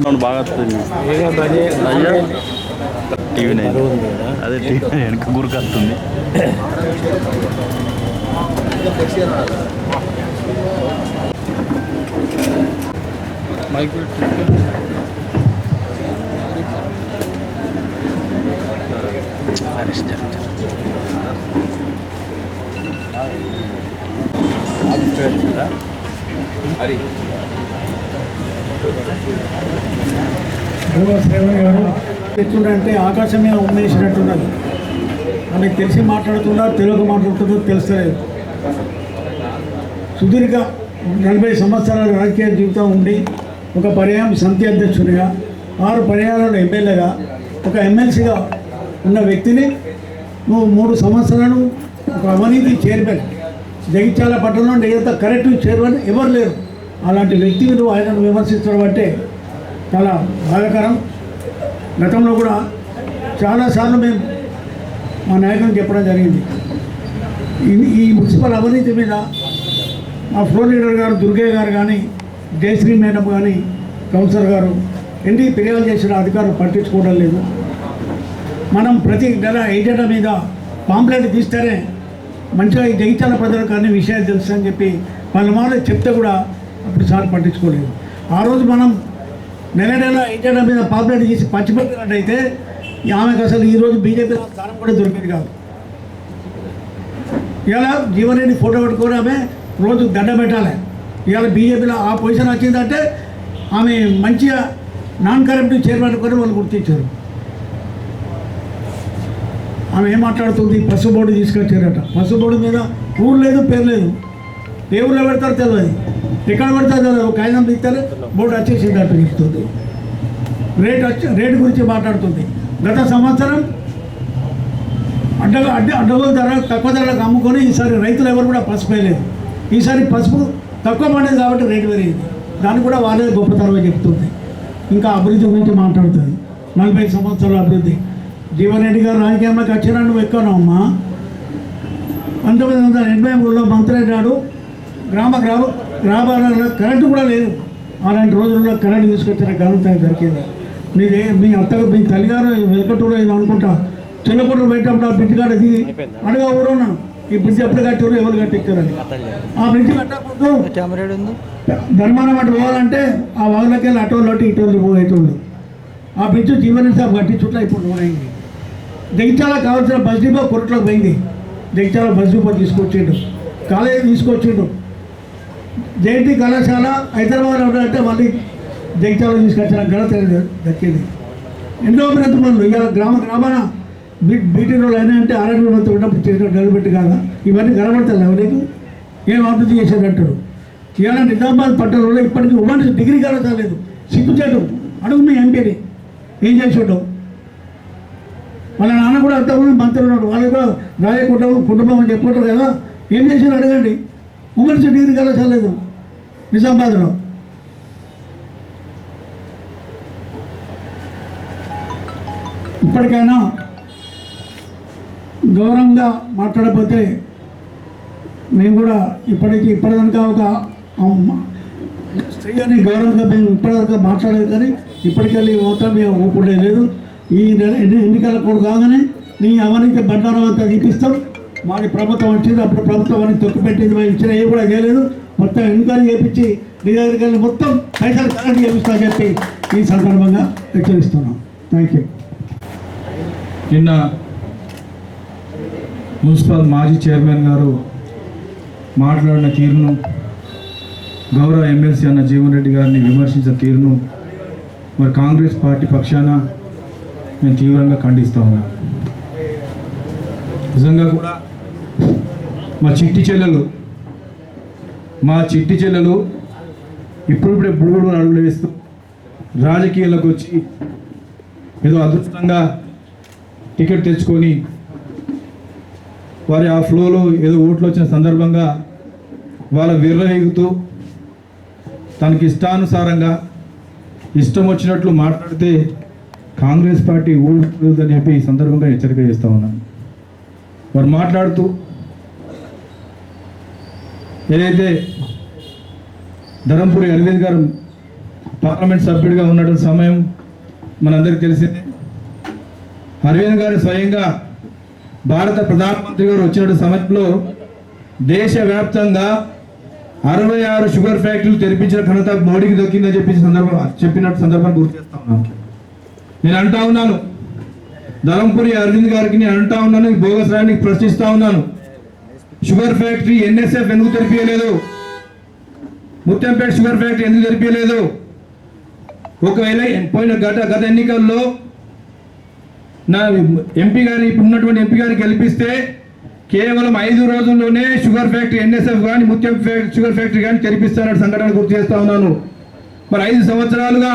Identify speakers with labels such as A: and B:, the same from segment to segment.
A: అవును బాగా TV nine. అదే టీవీ వెనక గురికి వస్తుంది
B: శ్రేవణ్ గారు ఎట్లుందంటే ఆకాశం మీద మనకి తెలిసి మాట్లాడుతున్నా తెలుగు మాట్లాడుతుందో తెలుస్తలేదు. సుదీర్ఘ నలభై సంవత్సరాల రాజకీయ జీవితం ఉండి ఒక పర్యాయం సమితి అధ్యక్షుడిగా ఆరు పర్యాయాలలో ఎమ్మెల్యేగా ఒక ఎమ్మెల్సీగా ఉన్న వ్యక్తిని నువ్వు మూడు సంవత్సరాలు ఒక అవినీతి చైర్మన్ జగిత్యాల పట్టణంలో నిజంత కరెక్ట్ చైర్మన్ ఎవరు లేరు. అలాంటి వ్యక్తిని నువ్వు ఆయనను విమర్శించడం అంటే చాలా బాధాకరం. గతంలో కూడా చాలాసార్లు మేము మా నాయకులకు చెప్పడం జరిగింది. ఈ- ఈ మున్సిపల్ అవినీతి మీద మా ఫ్లోర్ లీడర్ గారు దుర్గయ్య గారు కానీ జయశ్రీ మేడం కానీ కౌన్సిలర్ గారు ఎన్ని ఫిర్యాదు చేసిన అధికారులు పట్టించుకోవడం లేదు. మనం ప్రతి నెల ఏజెండా మీద పాంప్లెట్ తీస్తేనే మంచిగా ఈ జగిత్యాల ప్రజలకు అన్ని విషయాలు తెలుసు అని చెప్పి వాళ్ళ మాట చెప్తే కూడా అప్పుడు సార్ పట్టించుకోలేదు. ఆ రోజు మనం నెల నెల ఏజెండా మీద పాపులేట్ చేసి పచ్చిపెట్టినట్టయితే ఆమెకు అసలు ఈరోజు బీజేపీ స్థానం కూడా దొరికేది కాదు. ఇలా జీవనరెడ్డి ఫోటో పెట్టుకొని ఆమె రోజు దండ పెట్టాలి. ఇవాళ బీజేపీలో ఆ పొజిషన్ వచ్చిందంటే ఆమె మంచిగా నాన్ కరప్టివ్ చైర్మన్ కూడా వాళ్ళు గుర్తించారు. ఆమె ఏం మాట్లాడుతుంది? పసుపు బోర్డు తీసుకొచ్చారట. పసుపు బోర్డు మీద ఊరు లేదు పేరు లేదు. ఏ ఊళ్ళో పెడతారో తెలియదు ఎక్కడ పెడతారో ఒక ఆయన తీస్తారు బోర్డు వచ్చేసింది అట్టు చెప్తుంది రేట్ వచ్చి రేటు గురించి మాట్లాడుతుంది. గత సంవత్సరం అడ్డ అడ్డ అడ్డగోలు ధర తక్కువ ధరలకు అమ్ముకొని ఈసారి రైతులు ఎవరు కూడా పసుపు వేయలేదు ఈసారి పసుపు తక్కువ పండేది కాబట్టి రేటు పెరిగింది. దాన్ని కూడా వాళ్ళే గొప్పతనమే చెప్తుంది. ఇంకా అభివృద్ధి గురించి మాట్లాడుతుంది. నలభై సంవత్సరాల అభివృద్ధి. జీవన్ గారు రాజకీయంలోకి వచ్చినా నువ్వు ఎక్కువనమ్మా పంతొమ్మిది వందల ఎనభై మూడులో మంత్రి అయినాడు గ్రామ గ్రామ గ్రామాలలో కరెంటు కూడా లేదు. అలాంటి రోజుల్లో కరెంటు తీసుకొచ్చిన ఘనత దొరికింది. మీదే మీ అత్తగా మీ తల్లిగారు వెలకటూరు ఏదో అనుకుంటా చిన్నప్పుడు పెట్టినప్పుడు ఆ బ్రిడ్జ్ కాడ దిగి అడగా ఊరున్నా ఈ బ్రిడ్జ్ ఎప్పుడు కట్టారు ఎవరు కట్టించారని. ఆ బ్రిడ్జ్ కట్టకూడదు ధర్మానం అటు పోవాలంటే ఆ వాగులకి వెళ్ళి అటోళ్ళు అటు ఇటోళ్ళు పోయేటోళ్ళు. ఆ బ్రిడ్జ్ జీవన సాబ్ కట్టించుట్లా ఇప్పుడు పోయింది. జగిత్యాల కావాల్సిన బస్ డిపో కొరట్లోకి పోయింది. జగిత్యాల బస్ డిపో తీసుకొచ్చిండు. కాలేజీ తీసుకొచ్చిండు. జయంతి కళాశాల హైదరాబాద్లో ఉండాలంటే మళ్ళీ జగిత్యాల తీసుకొచ్చిన ఘనత దక్కింది. ఎన్నో అభివృద్ధి పనులు. ఇవాళ గ్రామ గ్రామాన బీ బీటీ రోడ్లు అయినా అంటే మంత్రి ఉన్నప్పుడు చేసిన నిలబెట్టి కాదా? ఇవన్నీ కనబడతాయి ఎవరికి ఏం అభివృద్ధి చేశారంటారు ఇవాళ నిజామాబాద్ పట్టణంలో ఇప్పటికీ ఉమెన్స్ డిగ్రీ కళాశాల లేదు సిగ్గుచేటు. అడుగు మీ ఎంపీని ఏం చేసాడు? వాళ్ళ నాన్న కూడా అంతకుముందు మంత్రి ఉన్నాడు. వాళ్ళు కూడా రాజే కుటుంబం కుటుంబం అని చెప్పుకుంటారు కదా. ఏం చేశారు? అడగండి. ఉమెన్స్ డిగ్రీ కళాశాల లేదు నిజామాబాద్లో. ఇప్పటికైనా గౌరవంగా మాట్లాడకపోతే మేము కూడా ఇప్పటికి ఇప్పటిదాకా ఒక స్త్రీ అని గౌరవంగా మేము ఇప్పటిదాకా మాట్లాడలేదు కానీ ఇప్పటికెళ్ళి మొత్తం మేము ఊపుడే లేదు. ఈ నెల ఎన్ని ఎన్నికల కూడా కాగానే నీ అవినీతి బండారం అంతా తీపిస్తాం. మాది ప్రభుత్వం వచ్చింది అప్పుడు ప్రభుత్వం అని తొక్కిపెట్టింది మేము ఇచ్చిన ఏ కూడా చేయలేదు. మొత్తం ఎంక్వైరీ చేపించి నీ దగ్గరికి మొత్తం పైసలు కరెక్ట్ చేపిస్తా చెప్పి ఈ సందర్భంగా హెచ్చరిస్తున్నాం. థ్యాంక్ యూ
C: నిన్న మున్సిపల్ మాజీ చైర్మన్ గారు మాట్లాడిన తీరును గౌరవ ఎమ్మెల్సీ అన్న జీవన్ రెడ్డి గారిని విమర్శించిన తీరును మరి కాంగ్రెస్ పార్టీ పక్షాన నేను తీవ్రంగా ఖండిస్తా ఉన్నాం. నిజంగా కూడా మా చిట్టి చెల్లెలు. మా చిట్టి చెల్లెలు ఇప్పుడిప్పుడే బుడుగుడు అడుగులు వేస్తూ రాజకీయాలకు వచ్చి ఏదో అదృష్టంగా టికెట్ తెచ్చుకొని వారి ఆ ఫ్లోలో ఏదో ఓట్లు వచ్చిన సందర్భంగా వాళ్ళ విర్రవీగుతూ తనకి ఇష్టానుసారంగా ఇష్టం వచ్చినట్లు మాట్లాడితే కాంగ్రెస్ పార్టీ ఊరుతుందని చెప్పి ఈ సందర్భంగా హెచ్చరిక చేస్తూ ఉన్నాను. వారు మాట్లాడుతూ ఏదైతే ధరంపూరి అరవింద్ గారు పార్లమెంట్ సభ్యుడిగా ఉన్నటువంటి సమయం మనందరికీ తెలిసిందే. అరవింద్ గారు స్వయంగా భారత ప్రధానమంత్రి గారు వచ్చిన సమయంలో దేశవ్యాప్తంగా అరవై ఆరు షుగర్ ఫ్యాక్టరీలు తెరిపించిన ఘనత మోడీకి దక్కిందని చెప్పి సందర్భం చెప్పినట్టు సందర్భాన్ని గుర్తు చేస్తా ఉన్నాను. నేను అంటా ఉన్నాను. ధరంపురి అరవింద్ గారికి నేను అంటా ఉన్నాను. ఈ బోగస్ రాయడానికి ప్రశ్నిస్తా ఉన్నాను. షుగర్ ఫ్యాక్టరీ ఎన్ఎస్ఎఫ్ ఎందుకు తెరిపించలేదు ముత్యంపేట షుగర్ ఫ్యాక్టరీ ఎందుకు తెరిపించలేదు ఒకవేళ పోయిన గత గత ఎన్నికల్లో నా ఎంపీ గారిని ఇప్పుడు ఉన్నటువంటి ఎంపీ గారిని గెలిపిస్తే కేవలం ఐదు రోజుల్లోనే షుగర్ ఫ్యాక్టరీ ఎన్ఎస్ఎఫ్ కానీ ముత్యం షుగర్ ఫ్యాక్టరీ కానీ తెరిపిస్తారని సంఘటన గుర్తు చేస్తా ఉన్నాను. మరి ఐదు సంవత్సరాలుగా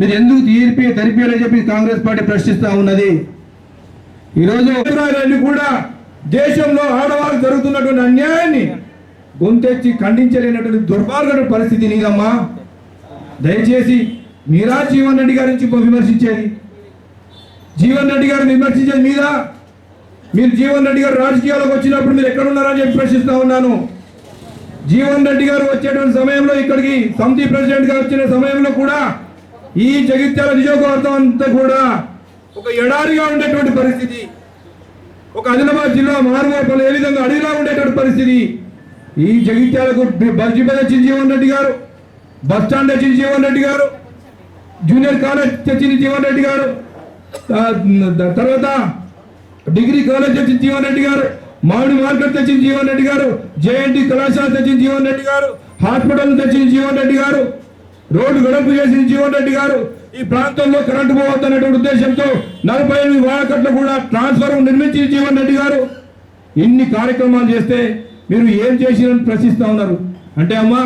C: మీరు ఎందుకు తీర్పి తెరిపియాలని చెప్పి కాంగ్రెస్ పార్టీ ప్రశ్నిస్తా ఉన్నది. ఈరోజు కూడా దేశంలో ఆడవారు జరుగుతున్నటువంటి అన్యాయాన్ని గొంతెచ్చి ఖండించలేనటువంటి దుర్మార్గమైన పరిస్థితి నీదమ్మా. దయచేసి మీరా జీవన్ రెడ్డి గారి నుంచి విమర్శించేది. జీవన్ రెడ్డి గారిని విమర్శించేది మీరా? మీరు జీవన్ రెడ్డి గారు రాజకీయాలకు వచ్చినప్పుడు మీరు ఎక్కడ ఉన్నారని చెప్పి ప్రశ్నిస్తూ ఉన్నాను. జీవన్ రెడ్డి గారు వచ్చేటువంటి సమయంలో ఇక్కడికి సమితి ప్రెసిడెంట్గా వచ్చిన సమయంలో కూడా ఈ జగిత్యాల నియోజకవర్గం అంతా కూడా ఒక ఎడారిగా ఉండేటువంటి పరిస్థితి. ఒక ఆదిలాబాద్ జిల్లా మారుమూల ఏ విధంగా అడవిలా ఉండేటువంటి పరిస్థితి? ఈ జగిత్యాలకు బస్జిపై వచ్చిన జీవన్ రెడ్డి గారు బస్ స్టాండ్ తెచ్చిన జీవన్ రెడ్డి గారు జూనియర్ కాలేజ్ తెచ్చిన జీవన్ రెడ్డి గారు తర్వాత డిగ్రీ కాలేజ్ తెచ్చిన జీవన్ రెడ్డి గారు మామిడి మార్కెట్ తెచ్చిన జీవన్ రెడ్డి గారు జేఎన్టీ కళాశాల తెచ్చిన జీవన్ రెడ్డి గారు హాస్పిటల్ తెచ్చిన జీవన్ రెడ్డి గారు రోడ్డు గడపు చేసిన జీవన్ రెడ్డి గారు ఈ ప్రాంతంలో కరెంటు పోవద్దనేటువంటి ఉద్దేశంతో నలభై ఎనిమిది వాడకట్లు కూడా ట్రాన్స్ఫార్మర్ నిర్మించి జీవన్ రెడ్డి గారు. ఇన్ని కార్యక్రమాలు చేస్తే మీరు ఏం చేసిరని ప్రశ్నిస్తా ఉన్నారు. అంటే అమ్మా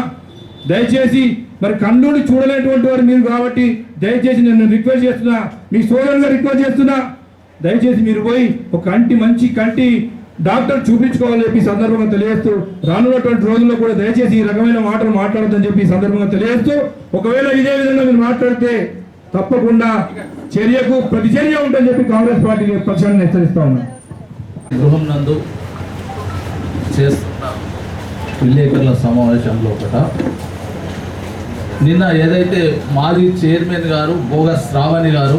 C: దయచేసి మరి కన్నుని చూడలేటువంటి వారు మీరు కాబట్టి దయచేసి నేను రిక్వెస్ట్ చేస్తున్నా మీ సోదరుగా రిక్వెస్ట్ చేస్తున్నా దయచేసి మీరు పోయి ఒక కంటి మంచి కంటి డాక్టర్ చూపించుకోవాలని చెప్పి సందర్భంగా తెలియజేస్తూ రానున్నటువంటి రోజుల్లో కూడా దయచేసి ఈ రకమైన మాటలు మాట్లాడొద్దని చెప్పి సందర్భంగా తెలియజేస్తూ ఒకవేళ ఇదే విధంగా మీరు మాట్లాడితే తప్పకుండా చర్యకు ప్రతిచర్య ఉంటుందని చెప్పి కాంగ్రెస్ పార్టీ పక్షాన్ని హెచ్చరిస్తా ఉన్నాను
D: గృహం నందు చేస్తున్న విలేకరుల సమావేశంలో ఒకట. నిన్న ఏదైతే మాజీ చైర్మన్ గారు బోగస్ శ్రావణి గారు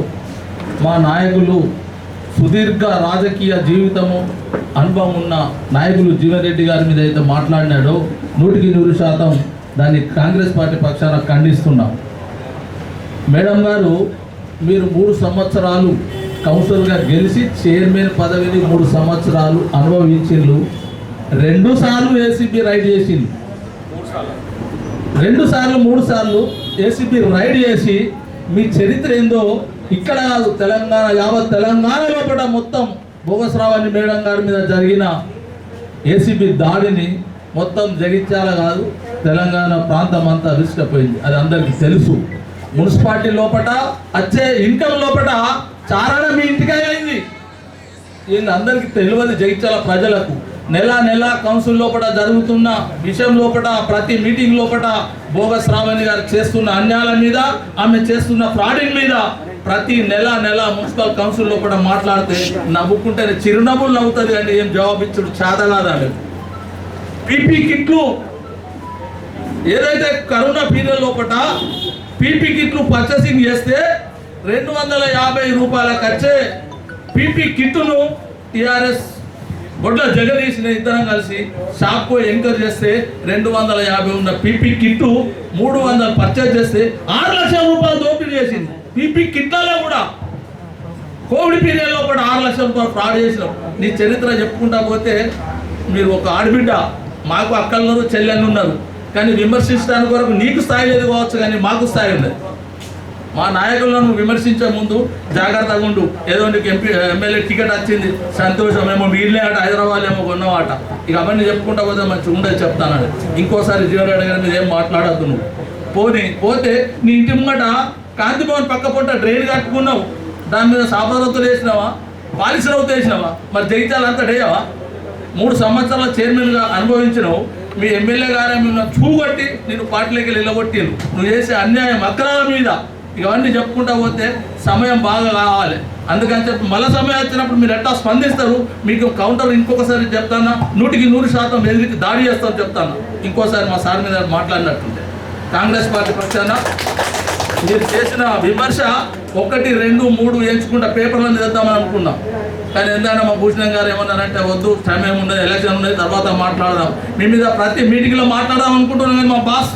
D: మా నాయకులు సుదీర్ఘ రాజకీయ జీవితము అనుభవం ఉన్న నాయకులు జీవన్రెడ్డి గారి మీద అయితే మాట్లాడినాడో నూటికి నూరు శాతం దాన్ని కాంగ్రెస్ పార్టీ పక్షాన ఖండిస్తున్నాం. మేడం గారు మీరు మూడు సంవత్సరాలు కౌన్సిలర్గా గెలిచి చైర్మన్ పదవిని మూడు సంవత్సరాలు అనుభవించిండ్రు. రెండు సార్లు ఏసీబీ రైడ్ చేసిండు రెండు సార్లు మూడు సార్లు ఏసీబీ రైడ్ చేసి మీ చరిత్ర ఏందో ఇక్కడ కాదు తెలంగాణ యావత్ తెలంగాణ లోపల మొత్తం భోగస్రావాణి మేడం గారి మీద జరిగిన ఏసీబీ దాడిని మొత్తం జగిత్యాల కాదు తెలంగాణ ప్రాంతం అంతా విసికపోయింది అది అందరికీ తెలుసు. మున్సిపాలిటీ లోపట వచ్చే ఇన్కమ్ లోపట చారణ మీ ఇంటికే అయింది. వీళ్ళందరికీ తెలియదు జగిత్యాల ప్రజలకు. నెల నెల కౌన్సిల్ లోపల జరుగుతున్న విషయం లోపల ప్రతి మీటింగ్ లోపల బోగస్ రావణి గారు చేస్తున్న అన్యాయాల మీద ఆమె చేస్తున్న ఫ్రాడింగ్ మీద ప్రతి నెల నెల మున్సిపల్ కౌన్సిల్ లోపల మాట్లాడితే నవ్వుకుంటే చిరునవ్వులు నవ్వుతుంది కానీ ఏం జవాబు ఇచ్చుడు చేతగాదాడు పీపీ కిట్లు ఏదైతే కరోనా పీరియడ్ లోపల పీపీ కిట్లు పర్చేసింగ్ చేస్తే రెండు వందల యాభై రూపాయల ఖర్చే పీపీ కిట్టును టిఆర్ఎస్ బొడ్ల జగదీసిన ఇద్దరం కలిసి షాప్కు ఎంకర్ చేస్తే రెండు వందల యాభై ఉన్న పీపీ కిట్టు మూడు వందలు పర్చేజ్ చేస్తే ఆరు లక్షల రూపాయలు దోపిడీ చేసింది. పీపీ కిట్లలో కూడా కోవిడ్ పీరియడ్లో కూడా ఆరు లక్షల రూపాయలు ఫ్రాడ్ చేసినాం. నీ చరిత్ర చెప్పుకుంటా పోతే మీరు ఒక ఆడబిడ్డ మాకు అక్కలున్నారు చెల్లెళ్ళు ఉన్నారు కానీ విమర్శించడానికి వరకు నీకు స్థాయి లేదు కావచ్చు కానీ మాకు స్థాయి ఉంది. మా నాయకులను విమర్శించే ముందు జాగ్రత్తగా ఉండు. ఏదో నీకు ఎంపీ ఎమ్మెల్యే టికెట్ వచ్చింది సంతోషం ఏమో మీరులే ఆట హైదరాబాద్ ఏమో కొన్నవాట. ఇక అవన్నీ చెప్పుకుంటా పోతే మంచిగా ఉండదు చెప్తానని ఇంకోసారి జీవరాడు గారి మీద ఏం మాట్లాడద్దు నువ్వు. పోనీ పోతే నీ ఇంటి ముంగట కాంతిభవన్ పక్క పొట్ట డ్రైన్ కట్టుకున్నావు. దాని మీద సాపరవతలు వేసినావా? పాలిస్ రౌతు వేసినావా? మరి జగిత్యాల అంతా డేయవా మూడు సంవత్సరాల చైర్మన్గా అనుభవించినావు. మీ ఎమ్మెల్యే గారే మిమ్మల్ని చూగొట్టి నేను పార్టీలోకి నిలబొట్టిను నువ్వు చేసే అన్యాయం అక్రాల మీద. ఇవన్నీ చెప్పుకుంటా పోతే సమయం బాగా కావాలి. అందుకని చెప్పి మళ్ళీ సమయం వచ్చినప్పుడు మీరు ఎట్టా స్పందిస్తారు? మీకు కౌంటర్ ఇంకొకసారి చెప్తాను? నూటికి నూరు శాతం ఎదిరికి దాడి చేస్తాను చెప్తాను? ఇంకోసారి మా సార్ మీద మాట్లాడినట్టుంటే. కాంగ్రెస్ పార్టీ పక్షాన మీరు చేసిన విమర్శ ఒకటి రెండు మూడు ఎంచుకుంటా పేపర్లను చేద్దామని అనుకున్నాం. కానీ ఎందుకంటే మా భూషణం గారు ఏమన్నారంటే వద్దు సమయం ఉండదు ఎలక్షన్ ఉండదు తర్వాత మాట్లాడదాం. మీ మీద ప్రతి మీటింగ్లో మాట్లాడదాం అనుకుంటున్నాం కానీ మా బాస్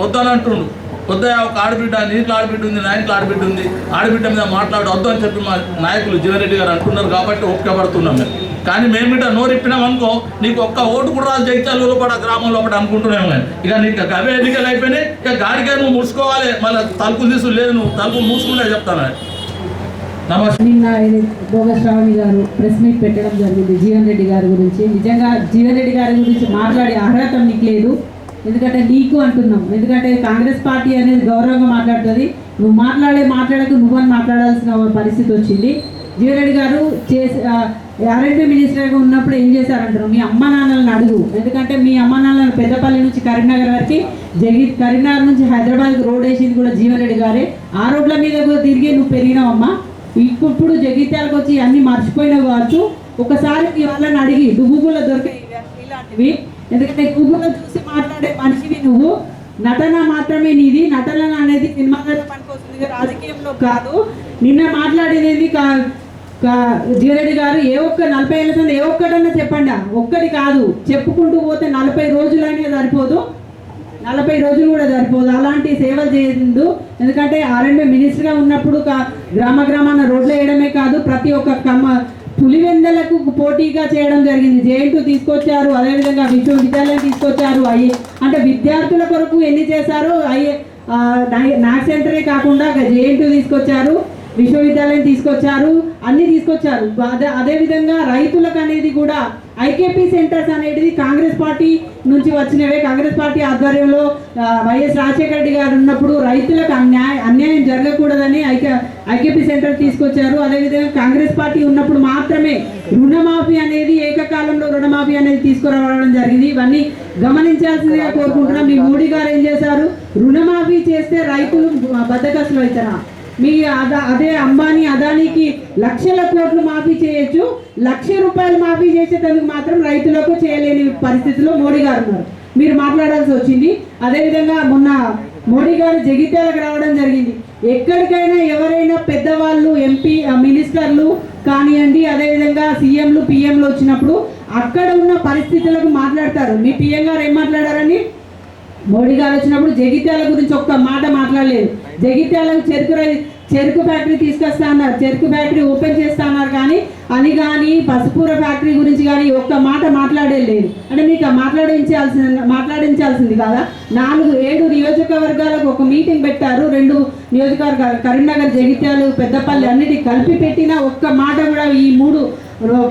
D: వద్దని అంటుండు. వద్దా ఒక ఆడబిడ్డ నీటిలో ఆడబిడ్డ ఉంది నా ఇంట్లో ఆడబిడ్డ ఉంది ఆడబిడ్డ మీద మాట్లాడు వద్దు అని చెప్పి మా నాయకులు జీవన్రెడ్డి గారు అంటున్నారు కాబట్టి ఓపిక పడుతున్నాం మేము. కానీ మేము మీద నోరిప్పినాం అనుకో నీకు ఒక్క ఓటు కూడా రాదు జగిత్యాల లోపల గ్రామంలో ఒకటి అనుకుంటున్నాం కానీ ఇక నీకు అవే ఎన్నికలు అయిపోయినాయి ఇక గాడిగా నువ్వు ముడుచుకోవాలి మళ్ళీ తలుపులు తీసుకు లేదు నువ్వు తలుపులు మూసుకుంటే చెప్తాను
E: నిన్న ఆయన భోగస్వామి గారు ప్రెస్ మీట్ పెట్టడం జరిగింది జీవన్ రెడ్డి గారి గురించి. నిజంగా జీవన్ రెడ్డి గారి గురించి మాట్లాడే అర్హత నీకు లేదు. ఎందుకంటే నీకు అంటున్నాం. ఎందుకంటే కాంగ్రెస్ పార్టీ అనేది గౌరవంగా మాట్లాడుతుంది. నువ్వు మాట్లాడే మాట్లాడకు నువ్వని మాట్లాడాల్సిన పరిస్థితి వచ్చింది. జీవన్ రెడ్డి గారు చేసి ఆర్ఎంపీ మినిస్టర్గా ఉన్నప్పుడు ఏం చేశారంటారు మీ అమ్మ నాన్నలను అడుగు. ఎందుకంటే మీ అమ్మ నాన్నలను పెద్దపల్లి నుంచి కరీంనగర్ వరకు జగి కరీంనగర్ నుంచి హైదరాబాద్ రోడ్ వేసింది కూడా జీవన్ రెడ్డి గారే. ఆ రోడ్ల మీద కూడా తిరిగి నువ్వు పెరిగినావమ్మా. ఇప్పుడు జగిత్యాలకు వచ్చి అన్ని మర్చిపోయినావు కావచ్చు. ఒకసారి మీ వాళ్ళని అడిగి గూగుల్లో దొరికాయి ఇలాంటివి. ఎందుకంటే గూగుల్లో చూసి మాట్లాడే మనిషివి నువ్వు. నటన మాత్రమే నీది. నటన అనేది సినిమాలలో పనికొస్తుంది. రాజకీయంలో కాదు. నిన్న మాట్లాడేది కా కా- గారు ఏ ఒక్క నలభై ఏళ్ళ సంది ఏ ఒక్కటన్నా చెప్పండి ఒక్కటి కాదు. చెప్పుకుంటూ పోతే నలభై రోజులైనా సరిపోదు. నలభై రోజులు కూడా సరిపోదు. అలాంటి సేవలు చేయదు ఎందుకంటే ఆర్ఎండ్బి మినిస్టర్గా ఉన్నప్పుడు కా- గ్రామ గ్రామాన రోడ్లు వేయడమే కాదు ప్రతి ఒక్క కమ్మ పులివెందలకు పోటీగా చేయడం జరిగింది. జేఎన్టు తీసుకొచ్చారు అదేవిధంగా విశ్వవిద్యాలయం తీసుకొచ్చారు అయ్యి అంటే విద్యార్థుల కొరకు ఎన్ని చేశారో? అయ్యే నాక్ సెంటరే కాకుండా జేఎన్టు తీసుకొచ్చారు విశ్వవిద్యాలయం తీసుకొచ్చారు అన్ని తీసుకొచ్చారు. అదే అదేవిధంగా రైతులకు అనేది కూడా ఐకేపీ సెంటర్స్ అనేది కాంగ్రెస్ పార్టీ నుంచి వచ్చినవే. కాంగ్రెస్ పార్టీ ఆధ్వర్యంలో వైఎస్ రాజశేఖర రెడ్డి గారు ఉన్నప్పుడు రైతులకు అన్యాయం అన్యాయం జరగకూడదని ఐకే ఐకేపీ సెంటర్ తీసుకొచ్చారు. అదేవిధంగా కాంగ్రెస్ పార్టీ ఉన్నప్పుడు మాత్రమే రుణమాఫీ అనేది ఏకకాలంలో రుణమాఫీ అనేది తీసుకురావడం జరిగింది. ఇవన్నీ గమనించాల్సిందిగా కోరుకుంటున్నాం. మీ మోడీ గారు ఏం చేశారు? రుణమాఫీ చేస్తే రైతులు బద్దకస్తులు అవుతారా మీ అదా అదే అంబానీ అదానికి లక్షల కోట్లు మాఫీ చేయొచ్చు. లక్ష రూపాయలు మాఫీ చేసేటందుకు మాత్రం రైతులకు చేయలేని పరిస్థితిలో మోడీ గారు ఉన్నారు. మీరు మాట్లాడాల్సి వచ్చింది. అదేవిధంగా మొన్న మోడీ గారు జగిత్యాలకు రావడం జరిగింది. ఎక్కడికైనా ఎవరైనా పెద్దవాళ్ళు ఎంపీ మినిస్టర్లు కానివ్వండి అదేవిధంగా సీఎంలు పిఎంలు వచ్చినప్పుడు అక్కడ ఉన్న పరిస్థితులకు మాట్లాడతారు. మీ పిఎం గారు ఏం మాట్లాడారని మోడీ గారు వచ్చినప్పుడు జగిత్యాల గురించి ఒక్క మాట మాట్లాడలేదు. జగిత్యాలకు చెరుకు చెరుకు ఫ్యాక్టరీ తీసుకొస్తా అన్నారు. చెరుకు ఫ్యాక్టరీ ఓపెన్ చేస్తా అన్నారు కానీ అని కానీ పసుపూర ఫ్యాక్టరీ గురించి కానీ ఒక్క మాట మాట్లాడలేదు అంటే మీకు మాట్లాడించాల్సిన మాట్లాడించాల్సింది మాట్లాడించాల్సింది కదా? నాలుగు ఏడు నియోజకవర్గాలకు ఒక మీటింగ్ పెట్టారు. రెండు నియోజకవర్గాలు కరీంనగర్ జగిత్యాలు పెద్దపల్లి అన్నిటి కలిపి పెట్టిన ఒక్క మాట కూడా ఈ మూడు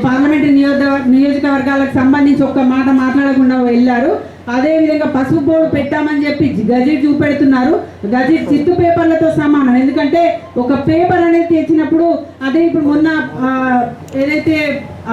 E: పార్లమెంటు నియోజక నియోజకవర్గాలకు సంబంధించి ఒక్క మాట మాట్లాడకుండా వెళ్ళారు. అదేవిధంగా పసుపు బోర్డు పెట్టామని చెప్పి గజెట్ చూపెడుతున్నారు. గజెట్ చిత్తు పేపర్లతో సమానం. ఎందుకంటే ఒక పేపర్ అనేది తెచ్చినప్పుడు అదే ఇప్పుడు మొన్న ఏదైతే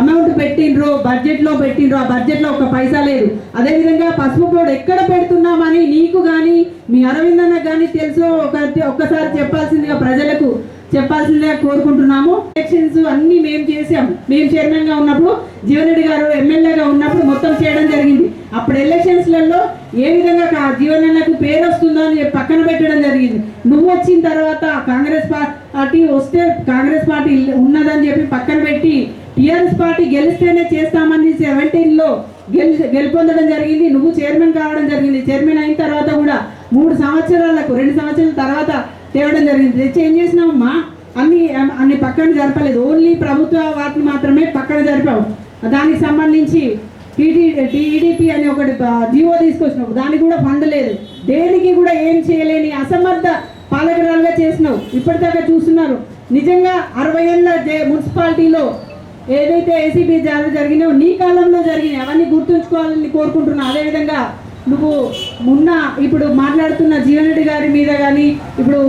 E: అమౌంట్ పెట్టిండ్రో బడ్జెట్లో పెట్టిండ్రో ఆ బడ్జెట్లో ఒక పైసా లేదు. అదే విధంగా పసుపు బోర్డు ఎక్కడ పెడుతున్నామని నీకు కానీ మీ అరవిందన్న కానీ తెలుసో ఒక ఒక్కసారి చెప్పాల్సిందిగా ప్రజలకు చెప్పాల్సిందే కోరుకుంటున్నాము. ఎలక్షన్స్ అన్ని మేము చేసాము మేము చైర్మన్గా ఉన్నప్పుడు జీవన్ గారు ఎమ్మెల్యేగా ఉన్నప్పుడు మొత్తం చేయడం జరిగింది. అప్పుడు ఎలక్షన్స్లలో ఏ విధంగా కా- పేరు వస్తుందో అని చెప్పి పక్కన పెట్టడం జరిగింది. నువ్వు వచ్చిన తర్వాత కాంగ్రెస్ పార్టీ వస్తే కాంగ్రెస్ పార్టీ ఉన్నదని చెప్పి పక్కన పెట్టి టిఆర్ఎస్ పార్టీ గెలిస్తేనే చేస్తామని సెవెంటీన్లో గెలి గెలుపొందడం జరిగింది. నువ్వు చైర్మన్ కావడం జరిగింది. చైర్మన్ అయిన తర్వాత కూడా మూడు సంవత్సరాలకు రెండు సంవత్సరాల తర్వాత తేవడం జరిగింది తెచ్చి ఏం చేసినావమ్మా? అన్ని అన్ని పక్కన జరపలేదు. ఓన్లీ ప్రభుత్వ వాటిని మాత్రమే పక్కన జరిపావు. దానికి సంబంధించి టీడీ టీడీపీ అని ఒకటి జీవో తీసుకొచ్చినావు. దానికి కూడా ఫండ్ లేదు. దేనికి కూడా ఏం చేయలేని అసమర్థ పాలకురాలుగా చేసినావు. ఇప్పటిదాకా చూస్తున్నారు. నిజంగా అరవై ఏళ్ళ మున్సిపాలిటీలో ఏదైతే ఏసీబీ జారీ జరిగినాయో నీ కాలంలో జరిగినాయి. అవన్నీ గుర్తుంచుకోవాలని కోరుకుంటున్నాను అదేవిధంగా నువ్వు ఉన్న ఇప్పుడు మాట్లాడుతున్న జీవనరెడ్డి గారి మీద కానీ ఇప్పుడు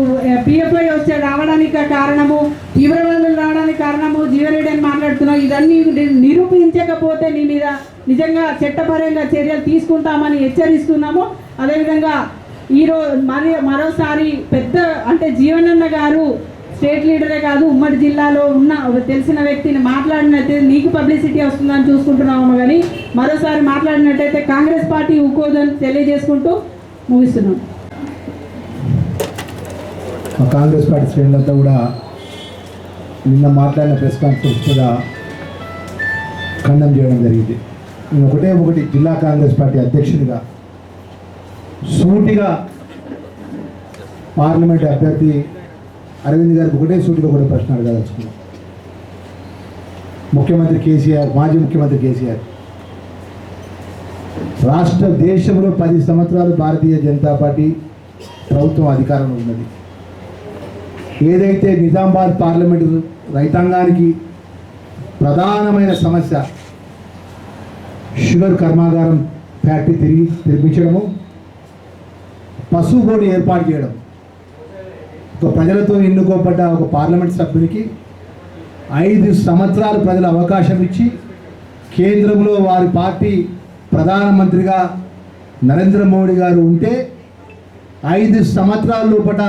E: పిఎఫ్ఐ వచ్చే రావడానికి కారణము తీవ్రవాదులు రావడానికి కారణము జీవనరెడ్డి అని మాట్లాడుతున్నావు. ఇవన్నీ నిరూపించకపోతే నీ మీద నిజంగా చట్టపరంగా చర్యలు తీసుకుంటామని హెచ్చరిస్తున్నాము. అదేవిధంగా ఈరోజు మరి మరోసారి పెద్ద అంటే జీవనన్న గారు స్టేట్ లీడరే కాదు ఉమ్మడి జిల్లాలో ఉన్న ఒక తెలిసిన వ్యక్తిని మాట్లాడినట్టే నీకు పబ్లిసిటీ వస్తుందని చూసుకుంటున్నాము కానీ మరోసారి మాట్లాడినట్టయితే కాంగ్రెస్ పార్టీ ఊకోదని తెలియజేసుకుంటూ ముగిస్తున్నాం.
F: కాంగ్రెస్ పార్టీ శ్రేణులంతా కూడా నిన్న మాట్లాడిన ప్రెస్ కాన్ఫరెన్స్ కూడా ఖండం చేయడం జరిగింది. నేను ఒకటే ఒకటి జిల్లా కాంగ్రెస్ పార్టీ అధ్యక్షుడిగా సూటిగా పార్లమెంట్ అభ్యర్థి అరవింద్ గారికి ఒకటే సూటిగా కూడా ప్రశ్న అడగదలుచుకున్నాం ముఖ్యమంత్రి కేసీఆర్ మాజీ ముఖ్యమంత్రి కేసీఆర్. రాష్ట్ర దేశంలో పది సంవత్సరాలు భారతీయ జనతా పార్టీ ప్రభుత్వం అధికారంలో ఉన్నది. ఏదైతే నిజామాబాద్ పార్లమెంటు రైతాంగానికి ప్రధానమైన సమస్య షుగర్ కర్మాగారం ఫ్యాక్టరీ తిరిగి తెప్పించడము పశువు బోర్డు ఏర్పాటు చేయడం ఒక ప్రజలతో ఎన్నుకోబడ్డ ఒక పార్లమెంట్ సభ్యునికి ఐదు సంవత్సరాలు ప్రజలు అవకాశం ఇచ్చి కేంద్రంలో వారి పార్టీ ప్రధానమంత్రిగా నరేంద్ర మోడీ గారు ఉంటే ఐదు సంవత్సరాల లోపల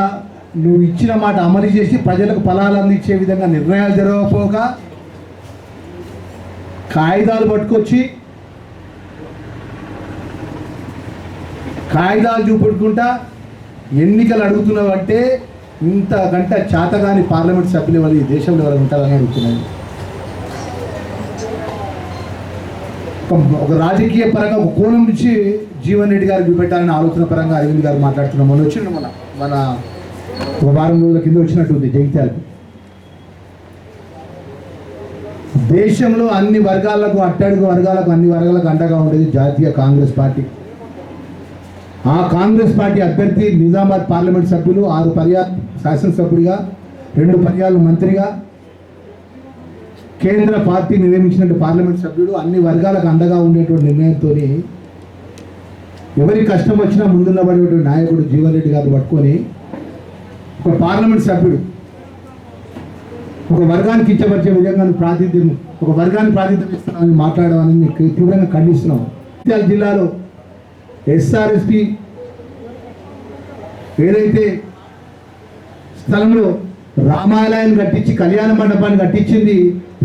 F: నువ్వు ఇచ్చిన మాట అమలు చేసి ప్రజలకు ఫలాలు అందించే విధంగా నిర్ణయాలు జరగకపోగా కాగితాలు పట్టుకొచ్చి కాగితాలు చూపెట్టుకుంటా ఎన్నికలు అడుగుతున్నావంటే ఇంతకంటే చేతగాని పార్లమెంట్ సభ్యులు ఎవరు ఈ దేశంలో ఎవరు ఉంటారని అడుగుతున్నాను ఒక- ఒక రాజకీయ పరంగా ఒక కోణం నుంచి జీవన్ రెడ్డి గారు చూపెట్టాలని ఆలోచన పరంగా అరవింద్ గారు మాట్లాడుతున్నాం మొన్న వచ్చిండు మన మన ఒక వారం రోజుల కింద వచ్చినట్టుంది జగిత్యాలకు దేశంలో అన్ని వర్గాలకు అట్టడుగు వర్గాలకు అన్ని వర్గాలకు అండగా ఉండేది జాతీయ కాంగ్రెస్ పార్టీ. ఆ కాంగ్రెస్ పార్టీ అభ్యర్థి నిజామాబాద్ పార్లమెంట్ సభ్యులు ఆరు పర్యా శాసనసభ్యుడిగా రెండు పర్యాలు మంత్రిగా కేంద్ర పార్టీ నియమించినట్టు పార్లమెంట్ సభ్యుడు అన్ని వర్గాలకు అండగా ఉండేటువంటి నిర్ణయంతో ఎవరి కష్టం వచ్చినా ముందున్నబడేటువంటి నాయకుడు జీవన్రెడ్డి గారు పట్టుకొని ఒక పార్లమెంట్ సభ్యుడు ఒక వర్గానికి ఇచ్చబరిచే విధంగా నువ్వు ప్రాతినిధ్యం ఒక వర్గానికి ప్రాతినిధ్యం ఇస్తున్నామని మాట్లాడడం అనేది తీవ్రంగా ఖండిస్తున్నాం. జగిత్యాల జిల్లాలో ఎస్ఆర్ఎస్పి ఏదైతే స్థలంలో రామాలయాన్ని కట్టించి కళ్యాణ మండపాన్ని కట్టించింది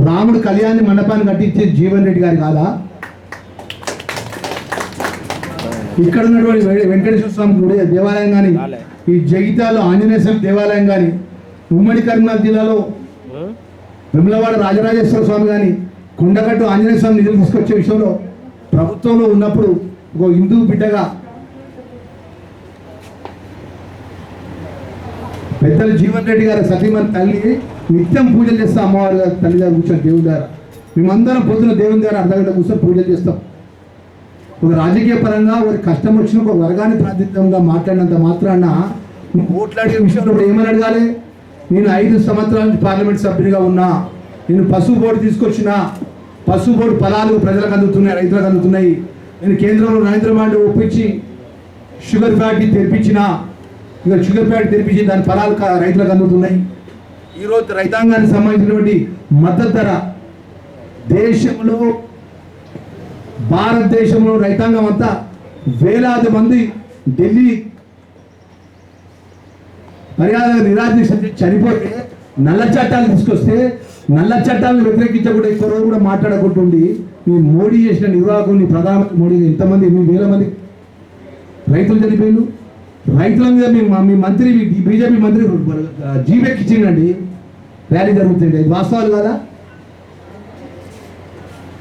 F: రాముడు కళ్యాణ మండపాన్ని కట్టించేది జీవన్ రెడ్డి గారి కాదా? ఇక్కడ ఉన్నటువంటి వెంకటేశ్వర స్వామి గుడి దేవాలయం కానీ ఈ జగిత్యాలలో ఆంజనేయ స్వామి దేవాలయం కానీ ఉమ్మడి కరీంనగర్ జిల్లాలో విమలవాడ రాజరాజేశ్వర స్వామి కానీ కొండగట్టు ఆంజనేయ స్వామి నిధులు తీసుకొచ్చే విషయంలో ప్రభుత్వంలో ఉన్నప్పుడు ఒక హిందూ బిడ్డగా పెద్దలు జీవన్ రెడ్డి గారి సతీమణి తల్లి నిత్యం పూజలు చేస్తాం అమ్మవారి గారి తల్లి గారు కూర్చొని దేవుని దగ్గర. మేమందరం పొద్దున దేవుని దగ్గర అర్ధగంట కూర్చొని పూజలు చేస్తాం. ఒక రాజకీయ పరంగా ఒక కష్టం వచ్చిన ఒక వర్గాన్ని ప్రాతినిధ్యంగా మాట్లాడినంత మాత్రాన నువ్వు ఓట్లాడే విషయంలో ఇప్పుడు ఏమని అడగాలి? నేను ఐదు సంవత్సరాల నుంచి పార్లమెంట్ సభ్యునిగా ఉన్నా. నేను పశువు బోర్డు తీసుకొచ్చిన పశువు బోర్డు ఫలాలు ప్రజలకు అందుతున్నాయి రైతులకు అందుతున్నాయి. నేను కేంద్రంలో నరేంద్ర మోడీ ఒప్పించి షుగర్ ఫ్యాక్టరీ తెరిపించిన ఇక షుగర్ ప్యాడ్ తెరిపించి దాని ఫలాలు రైతులకు అందుతున్నాయి. ఈరోజు రైతాంగానికి సంబంధించినటువంటి మద్దతు ధర దేశంలో భారతదేశంలో రైతాంగం అంతా వేలాది మంది ఢిల్లీ పర్యాదక నిరాదీక్ష చనిపోతే నల్ల చట్టాలు తీసుకొస్తే నల్ల చట్టాలను వ్యతిరేకించకుండా ఎక్కువ రోజు కూడా మాట్లాడకుంటుండి మీ మోడీ చేసిన నిర్వాహకుని ప్రధానమంత్రి మోడీ ఎంతమంది ఎనిమిది వేల మంది రైతులు చనిపోయిండు రైతుల మీద మీ మీ మంత్రి మీ బీజేపీ మంత్రి జీవెక్కిచ్చిండండి ర్యాలీ జరుగుతుంది ఇది వాస్తవాలు కదా?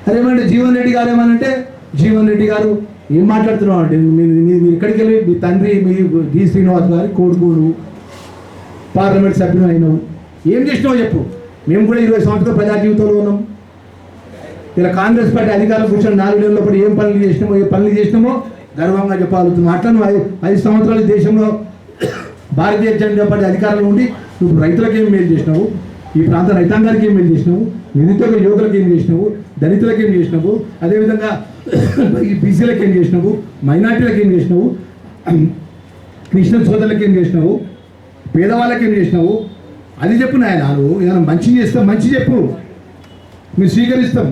F: అదేమంటే జీవన్ రెడ్డి గారు ఏమనంటే జీవన్ రెడ్డి గారు ఏం మాట్లాడుతున్నావు అంటే మీరు ఇక్కడికి వెళ్ళి మీ తండ్రి మీ డి శ్రీనివాస్ గారి కోడుకోడు పార్లమెంట్ సభ్యులు అయినావు. ఏం చేసినావు చెప్పు. మేము కూడా ఇరవై సంవత్సరాలు ప్రజా జీవితంలో ఉన్నాం. ఇలా కాంగ్రెస్ పార్టీ అధికారులు కూర్చొని నాలుగు నెలలప్పుడు ఏం పనులు చేసినామో ఏ పనులు చేసినామో గర్వంగా చెప్పగలుగుతున్నాం అట్లా ఐదు ఐదు సంవత్సరాలు దేశంలో భారతీయ జనతా పార్టీ అధికారంలో ఉండి నువ్వు రైతులకు ఏం మేలు చేసినావు? ఈ ప్రాంత రైతాంగానికి ఏం మేలు చేసినావు? నిరుద్యోగ యువకులకు ఏం చేసినావు? దళితులకు ఏం చేసినావు? అదేవిధంగా ఈ బీసీలకు ఏం చేసినావు? మైనార్టీలకు ఏం చేసినావు? కృష్ణ సోదరులకు ఏం చేసినావు? పేదవాళ్ళకి ఏం చేసినావు? అది చెప్పు నాయన నువ్వు ఏదైనా మంచి చేస్తాం మంచి చెప్పు. మేము స్వీకరిస్తాం.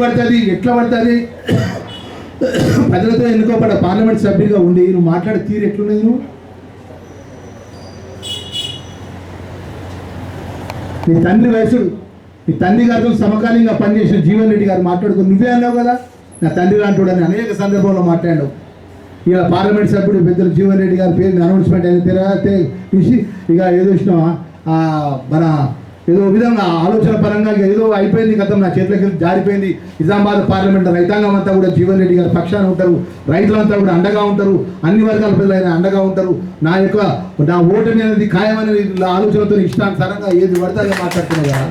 F: పడుతుంది ఎట్లా పడుతుంది? ప్రజలతో ఎన్నుకోబడ్డ పార్లమెంట్ సభ్యుడిగా ఉండి నువ్వు మాట్లాడే తీరు ఎట్లున్నది నువ్వు? నీ తండ్రి వయసుడు నీ తండ్రి గారితో సమకాలీనంగా పనిచేసిన జీవన్ రెడ్డి గారు మాట్లాడుకో నువ్వే అన్నావు కదా? నా తండ్రి లాంటి అనేక సందర్భంలో మాట్లాడావు ఇలా పార్లమెంట్ సభ్యుడు పెద్దలు జీవన్ రెడ్డి గారి పేరు అనౌన్స్మెంట్ అయిన తర్వాత చూసి ఇక ఏదో వచ్చినా మన ఏదో విధంగా ఆలోచన పరంగా ఏదో అయిపోయింది గతం నా చేతులకి జారిపోయింది. నిజామాబాద్ పార్లమెంట్ రైతాంగం అంతా కూడా జీవన్ రెడ్డి గారి పక్షాన ఉంటారు. రైతులంతా కూడా అండగా ఉంటారు. అన్ని వర్గాల ప్రజలైన అండగా ఉంటారు. నా యొక్క నా ఓటమి అనేది ఖాయమనే ఆలోచనతో ఇష్టానుసారంగా ఏది పడితే మాట్లాడుతున్నా కదా.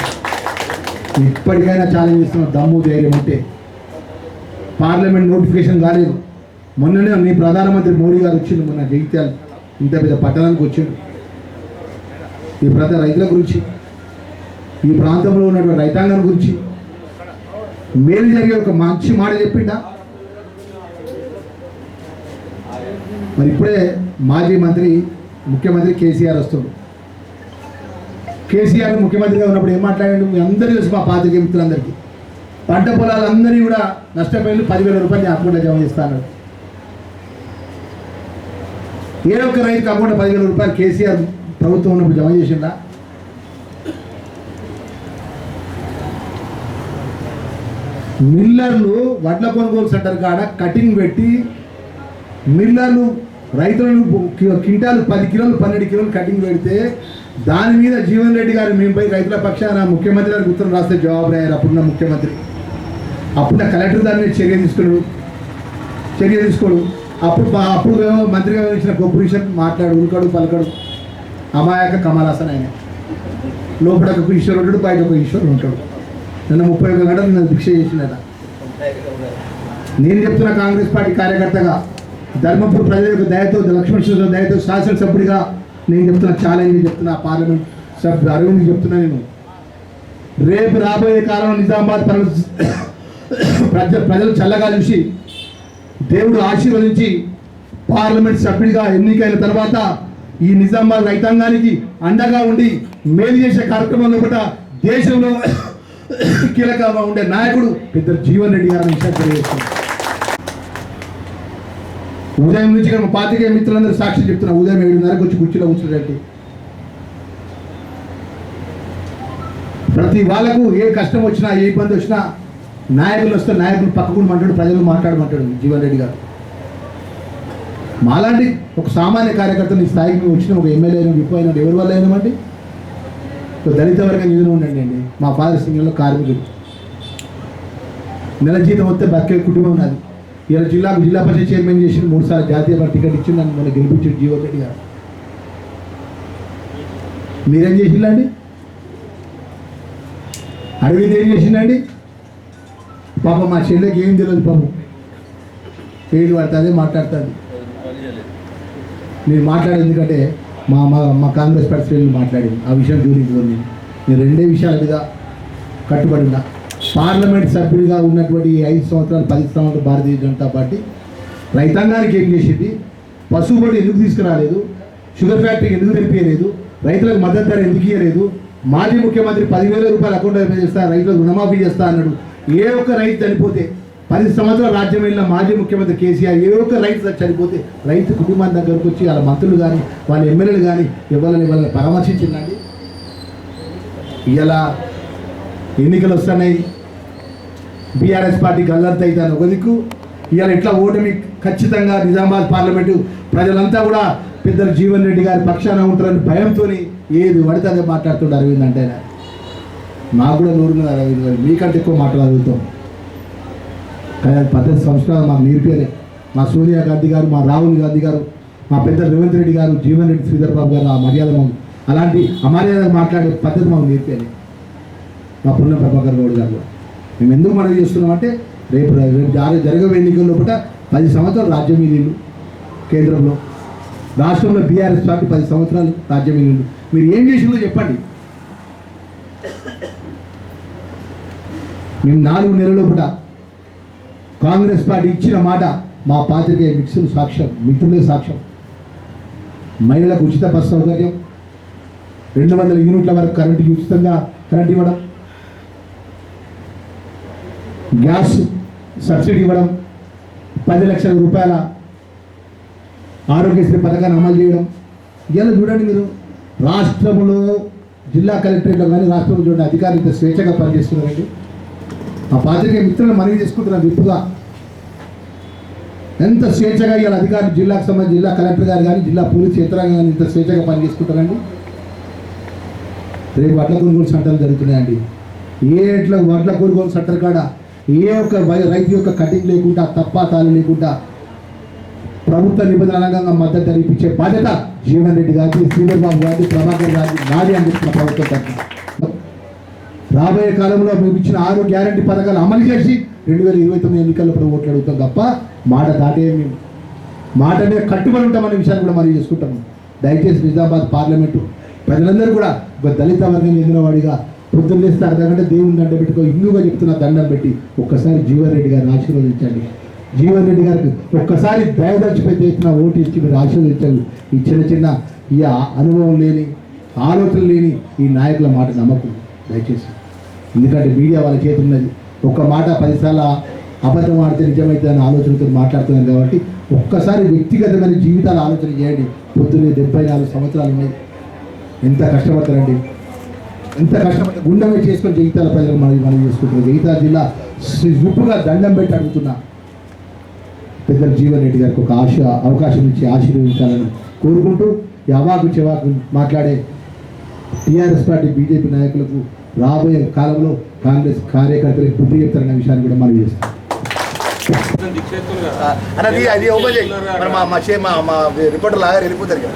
F: ఇప్పటికైనా ఛాలెంజ్ చేస్తున్న దమ్ము ధైర్యం ఉంటే పార్లమెంట్ నోటిఫికేషన్ కాలేదు. మొన్ననే మీ ప్రధానమంత్రి మోడీ గారు వచ్చిండు మొన్న జగిత్యాల ఇంత పెద్ద పట్టణానికి వచ్చిండు. ఈ ప్రతి రైతుల గురించి ఈ ప్రాంతంలో ఉన్నటువంటి రైతాంగం గురించి. మేలు జరిగే ఒక మంచి మాట చెప్పిండా? మరి ఇప్పుడే మాజీ మంత్రి ముఖ్యమంత్రి కేసీఆర్ వస్తుండు. కేసీఆర్ ముఖ్యమంత్రిగా ఉన్నప్పుడు ఏం మాట్లాడాడు? మీ అందరూ తెలుసు మా పాతిక మిత్రులందరికీ పంట పొలాలందరినీ కూడా నష్టపోయిన పదివేల రూపాయలు అకౌంట్లో జమ చేస్తాను ఏ ఒక్క రైతుకు అకౌంట్ పదివేల రూపాయలు కేసీఆర్ ప్రభుత్వం ఉన్నప్పుడు జమ చేసిండా? మిల్లర్లు వడ్ల కొనుగోలు సెంటర్ కాడ కటింగ్ పెట్టి మిల్లర్లు రైతులను కింటాలు పది కిలోలు పన్నెండు కిలోలు కటింగ్ పెడితే దాని మీద జీవన్ రెడ్డి గారు మేముపై రైతుల పక్షాన ముఖ్యమంత్రి గారికి ఉత్తరం రాస్తే జవాబు రాయారు. అప్పుడున్న ముఖ్యమంత్రి. అప్పుడు కలెక్టర్ దాని మీద చర్య తీసుకున్నాడు. చర్య తీసుకోడు. అప్పుడు అప్పుడు మంత్రిగా వచ్చిన కొప్పురీషన్ మాట్లాడు ఉల్కడు పలకడు. అమాయక కమలాసన్ ఆయన. లోపల ఒక ఈశ్వరుడు ఉంటాడు బయట ఒక ఈశ్వరుడు ఉంటాడు. నిన్న ముప్పై ఒక గంటలు నన్ను దీక్ష చేసినట నేను చెప్తున్న కాంగ్రెస్ పార్టీ కార్యకర్తగా ధర్మపూర్ ప్రజలకు దయతో లక్ష్మణ్ దయతో శాసనసభ్యుడిగా నేను చెప్తున్న ఛాలెంజ్ చెప్తున్నా పార్లమెంట్ సభ్యుడు అరవింద్ చెప్తున్నా నేను. రేపు రాబోయే కాలంలో నిజామాబాద్ ప్రజ ప్రజలు చల్లగా చూసి దేవుడు ఆశీర్వదించి పార్లమెంట్ సభ్యుడిగా ఎన్నికైన తర్వాత ఈ నిజామాబాద్ రైతాంగానికి అండగా ఉండి మేలు చేసే కార్యక్రమంలో కూడా దేశంలో కీలకంగా ఉండే నాయకుడు పెద్ద జీవన్ రెడ్డి గారిని విషయం ఉదయం నుంచి మా పాతికేయ మిత్రులందరూ సాక్షి చెప్తున్నా ఉదయం ఏడున్నరకు వచ్చి కుర్చీలో కూర్చున్నట్టు ప్రతి వాళ్ళకు ఏ కష్టం వచ్చినా ఏ ఇబ్బంది వచ్చినా నాయకులు వస్తే నాయకులు పక్కకు మాట్లాడు ప్రజలు మాట్లాడమంటాడు జీవన్ రెడ్డి గారు. మాలాంటి ఒక సామాన్య కార్యకర్తని స్థాయికి వచ్చిన ఒక ఎమ్మెల్యే విప్పు అయినాడు ఎవరి వల్ల అయినామండి? దళిత వర్గం నిధులు ఉండండి అండి. మా ఫాదర్ సింగంలో కార్మికుడు నెల జీతం వస్తే బతికే కుటుంబం నాది. ఇలా జిల్లాకు జిల్లా పరిషత్ చైర్మన్ చేసి మూడు సార్లు జాతీయ పార్టీ టికెట్ ఇచ్చి నన్ను మన గెలిపించాడు జీవో రెడ్డి గారు. మీరేం చేసిందండి అరవింద్ ఏం చేసిందండి పాప మా చెల్లెకి ఏం తెలియదు పాపం. పేరు పడుతుంది మాట్లాడుతుంది. నేను మాట్లాడేది ఎందుకంటే మా మా మా కాంగ్రెస్ పార్టీ శ్రేణులు మాట్లాడింది ఆ విషయం జోడించుకుంది నేను. రెండే విషయాల మీద కట్టుబడి ఉన్నా పార్లమెంట్ సభ్యుడిగా ఉన్నటువంటి ఐదు సంవత్సరాలు పది సంవత్సరాలు భారతీయ జనతా పార్టీ రైతాంగానికి ఏం చేసింది? పశువులు ఎందుకు తీసుకురాలేదు? షుగర్ ఫ్యాక్టరీకి ఎందుకు నిలిపేయలేదు రైతులకు మద్దతు ధర ఎందుకు ఇవ్వలేదు మాజీ ముఖ్యమంత్రి పదివేల రూపాయలు అకౌంట్ చేస్తా రైతులకు రుణమాఫీ చేస్తా అన్నాడు. ఏ ఒక్క రైతు చనిపోతే పది సంవత్సరాలు రాజ్యం వెళ్ళిన మాజీ ముఖ్యమంత్రి కేసీఆర్ ఏ ఒక్క రైతు చనిపోతే రైతు కుటుంబం దగ్గరకు వచ్చి వాళ్ళ మంత్రులు కానీ వాళ్ళ ఎమ్మెల్యేలు కానీ ఇవ్వాలని వాళ్ళని పరామర్శించిందండి? ఇలా ఎన్నికలు వస్తున్నాయి. బీఆర్ఎస్ పార్టీ గల్లంత అవుతాను ఒక దిక్కు. ఇవాళ ఇట్లా ఓటమి ఖచ్చితంగా నిజామాబాద్ పార్లమెంటు ప్రజలంతా కూడా పెద్దలు జీవన్ రెడ్డి గారి పక్షాన ఉంటారని భయంతో ఏది పడితే అదే మాట్లాడుతుండే అరవింద్ అంటే మాకు కూడా నూరు అరవింద్ గారు. మీకంటే ఎక్కువ మాట్లాడుతాం. కానీ అది పద్ధతి సంస్కారం మాకు మా సోనియా గాంధీ గారు మా రాహుల్ గాంధీ గారు మా పెద్ద రేవంత్ రెడ్డి గారు జీవన్ రెడ్డి శ్రీధర్ బాబు గారు ఆ మర్యాద మాకు అలాంటి అమర్యాద మాట్లాడే పద్ధతి మాకు నేర్పేది మా పున్న ప్రభాకర్ గౌడ్ గారు మేము ఎందుకు మనవి చేస్తున్నామంటే రేపు రేపు జరగబోయే ఎన్నికల లోపల పది సంవత్సరాలు రాజ్యం వీళ్ళు కేంద్రంలో. రాష్ట్రంలో బీఆర్ఎస్ పార్టీ పది సంవత్సరాలు రాజ్యం వీళ్ళు మీరు ఏం చేసిందో చెప్పండి. మేము నాలుగు నెలల లోపల కాంగ్రెస్ పార్టీ ఇచ్చిన మాట మా పాత్రికేయ మిక్సులు సాక్ష్యం మిత్రులే సాక్ష్యం. మహిళలకు ఉచిత బస్ సౌకర్యం రెండు వందల యూనిట్ల వరకు కరెంటు ఉచితంగా కరెంట్ ఇవ్వడం గ్యాస్ సబ్సిడీ ఇవ్వడం పది లక్షల రూపాయల ఆరోగ్యశ్రీ పథకాన్ని అమలు చేయడం. ఇలా చూడండి మీరు రాష్ట్రంలో జిల్లా కలెక్టరేట్లో కానీ రాష్ట్రంలో చూడండి అధికారులు స్వేచ్ఛగా పనిచేస్తున్నారండి. ఆ పాత్రిక మిత్రులను మనవి చేసుకుంటున్నాను విప్పుగా. ఎంత స్వేచ్ఛగా ఇవాళ అధికారులు జిల్లాకు సంబంధించి జిల్లా కలెక్టర్ గారు కానీ జిల్లా పోలీస్ యంత్రాంగం కానీ ఇంత స్వేచ్ఛగా పనిచేసుకుంటారండి? రేపు వడ్ల కొనుగోలు సంటాలు జరుగుతున్నాయండి. ఏ ఇట్లా వడ్ల కొనుగోలు సంటర్ కాడ ఏ ఒక్క రైతు యొక్క కటింగ్ లేకుండా తప్ప తాళి లేకుండా ప్రభుత్వ నిబంధనలంగా మద్దతు ధరిపించే బాధ్యత జీవన్ రెడ్డి గారికి శ్రీధర్ బాబు గారికి ప్రభాకర్ గారికి నాది అందిస్తున్న ప్రభుత్వం తరఫున. రాబోయే కాలంలో మేము ఇచ్చిన ఆరు గ్యారంటీ పథకాలు అమలు చేసి రెండు వేల ఇరవై తొమ్మిది ఎన్నికల్లో ఓట్లు అడుగుతాం తప్ప మాట దాటే మేము మాట మీద కట్టుబడి ఉంటామనే విషయాన్ని కూడా మనం చేసుకుంటాము దయచేసి నిజామాబాద్ పార్లమెంటు ప్రజలందరూ కూడా ఒక దళిత వర్గం చెందిన వాడిగా పొద్దున్న లేస్తే దేవుని దండ పెట్టుకో హిందువుగా చెప్తున్న దండం పెట్టి ఒక్కసారి జీవన్ రెడ్డి గారిని ఆశీర్వదించండి. జీవన్ రెడ్డి గారికి ఒక్కసారి దయదర్చి చేసిన ఓటు ఇచ్చి మీరు ఆశీర్వదించండి. ఈ చిన్న చిన్న ఈ అనుభవం లేని ఆలోచన లేని ఈ నాయకుల మాట నమ్మకం. దయచేసి. ఎందుకంటే మీడియా వాళ్ళ చేతి ఉన్నది. ఒక్క మాట పదిసార్లు అబద్ధం ఆడితే నిజమైతే అనే ఆలోచనతో మాట్లాడుతున్నాను కాబట్టి ఒక్కసారి వ్యక్తిగతమైన జీవితాలు ఆలోచన చేయండి. పొద్దున్నే డెబ్బై నాలుగు సంవత్సరాలు ఉన్నాయి. ఎంత కష్టపడతారండి? ఎంత కష్టపడి గుండెమే చేసుకొని జగితాల ప్రజలు మనం మనం చేసుకుంటున్నాం జగితాల జిల్లా ఉప్పుగా దండం పెట్టి అడుగుతున్నా. పెద్దల జీవన్ రెడ్డి గారికి ఒక ఆశ అవకాశం ఇచ్చి ఆశీర్వదించాలని కోరుకుంటూ ఈ అవాకు చెవాకు మాట్లాడే టీఆర్ఎస్ పార్టీ బీజేపీ నాయకులకు రాబోయే కాలంలో కాంగ్రెస్ కార్యకర్తలకు బుద్ధి చెప్తారన్న విషయాన్ని కూడా మనం చేస్తాం.
G: అన్నది అది ఓపెన్ చేయి. మరి మా మా చే- మా మా రిపోర్టర్ లాగా వెళ్ళిపోతారు కదా.